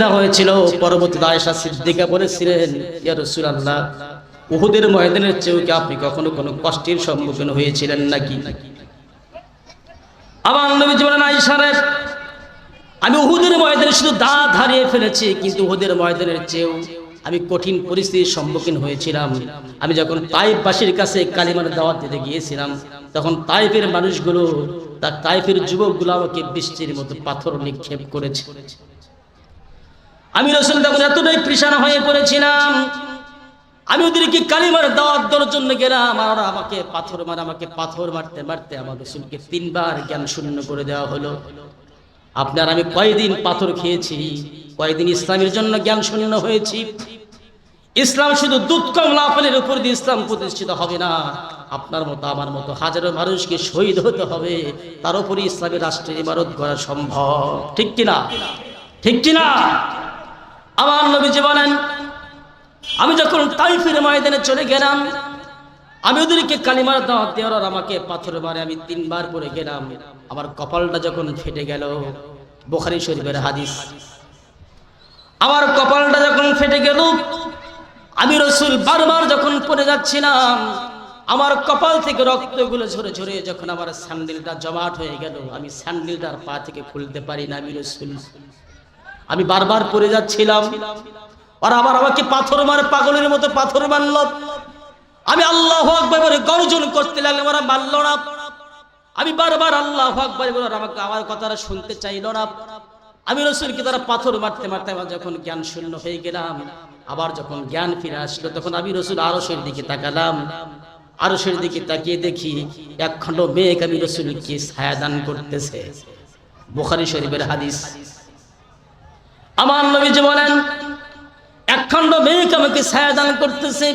দেওয়া হয়েছিল পরবর্তী আয়েশা সিদ্দিকা বলেছিলেন, ইয়া রাসূলুল্লাহ, উহুদের ময়দানের চেয়েও কি আপনি কখনো কোনো কষ্টের সম্মুখীন হয়েছিলেন নাকি? আমি উহুদের ময়দানে শুধু দাঁত হারিয়ে ফেলেছি, কিন্তু উহুদের ময়দানের চেয়েও আমি কঠিন পরিস্থিতির সম্মুখীন হয়েছিলাম। আমি যখন তাইফবাসীর কাছে কালিমার দাওয়াত দিতে গিয়েছিলাম, তখন তাইফের মানুষগুলো, তার তাইফের যুবকগুলো আমাকে বৃষ্টির মতো পাথর নিক্ষেপ করেছে। আমি রসুল তখন এতটাই কৃষাণ হয়ে পড়েছিলাম। আমি ওদেরকে কালিমার দাওয়াত দেওয়ার জন্য গেলাম, আর আমাকে পাথর মার, আমাকে পাথর মারতে মারতে আমার রসুলকে তিনবার জ্ঞান শূন্য করে দেওয়া হলো। আপনার আমি কয়দিন পাথর খেয়েছি, কয়দিন ইসলামের জন্য জ্ঞান শূন্য হয়েছি। ইসলাম শুধু দুধ কম লাফলের উপর দিয়ে ইসলাম প্রতিষ্ঠিত হবে না, আপনার মতো, আমার মতো হাজারো মানুষকে শহীদ হতে হবে, তার উপরে ইসলামের রাষ্ট্রের ইমারত করা সম্ভব। ঠিক কিনা? ঠিক কিনা? আমার নবীজি বলেন, আমি যখন তাইফের ময়দানে চলে গেলাম, আমি ওদেরকে কালিমার দাওয়াত দেওয়ার আমাকে পাথর মারে, আমি তিনবার পরে গেলাম। আমার কপালটা যখন ফেটে গেল, বোখারি শরীফের হাদিস। আমার কপালটা যখন ফেটে গেল, আমি রসুল বারবার যখন পড়ে যাচ্ছিলাম, আমার কপাল থেকে রক্তগুলো ঝরে ঝরে যখন আমার স্যান্ডেলটা জমাট হয়ে গেল, আমি স্যান্ডেলটার পা থেকে খুলতে পারি না, আমি রসুল। আমি বারবার পড়ে যাচ্ছিলাম। আর আবার আমাকে পাথর মারে, পাগলের মতো পাথর মারল। আমি আল্লাহ আকবার গর্জন করতে লাগলাম, ওরা মারল না। আমি বারবার আল্লাহ আকবার আমাকে, আমার কথাটা শুনতে চাইল না। আমি রসুলকে তারা পাথর মারতে মারতে আমার যখন জ্ঞান শূন্য হয়ে গেলাম, আবার যখন জ্ঞান ফিরে আসলো, তখন আমি রসুল আরসের দিকে তাকালাম। আরসের দিকে তাকিয়ে দেখি এক খণ্ড মেঘ আমি রসুলকে ছায়া দান করতেছে। বোখারি শরীফের হাদিস। আমার নবীজি বলেন, একখণ্ড মেঘ আমাকে ছায়া দান করতেছে,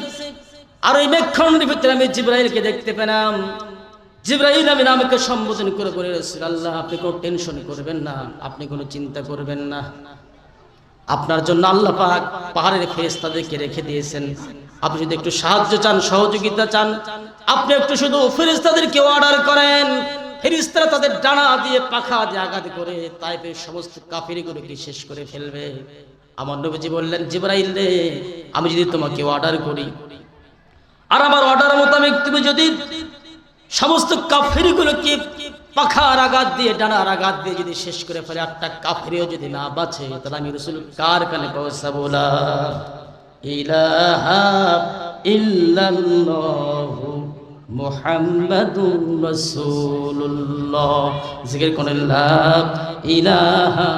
আর ওই মেঘখণ্ডের ভিতরে আমি জিব্রাইলকে দেখতে পেলাম। জিব্রাইল আমি আমাকে সম্বোধন করে বলে আল্লাহ আপনি কোনো টেনশন করবেন না, আপনি কোনো চিন্তা করবেন না। আপনার জন্য আল্লাহ পাক পাহাড়ের ফেরেস্তাদেরকে রেখে দিয়েছেন। আপনি যদি একটু সাহায্য চান, সহযোগিতা চান, আপনি একটু শুধু ফেরেস্তাদেরকে অর্ডার করেন। ফেরিস্তারা তাদের ডানা দিয়ে, পাখা দিয়ে আঘাত করে তাইপের সমস্ত কাফিরিগুলোকে শেষ করে ফেলবে। আমার নবীজি বললেন, জিব্রাইল রে, আমি যদি তোমাকে অর্ডার করি, আর আমার অর্ডার মোতাবেক তুমি যদি সমস্ত কাফেরিগুলোকে পাখার আঘাত দিয়ে, ডানার আঘাত দিয়ে যদি শেষ করে ফেলে, আটটা কাফেরিও যদি না বাঁচে, তাহলে আমি রসুল কার কানে পৌঁছাবো ইলাহা ইল্লাল্লাহু। মুহাম্মাদুর রাসূলুল্লাহ। জিকির করেন লা ইলাহা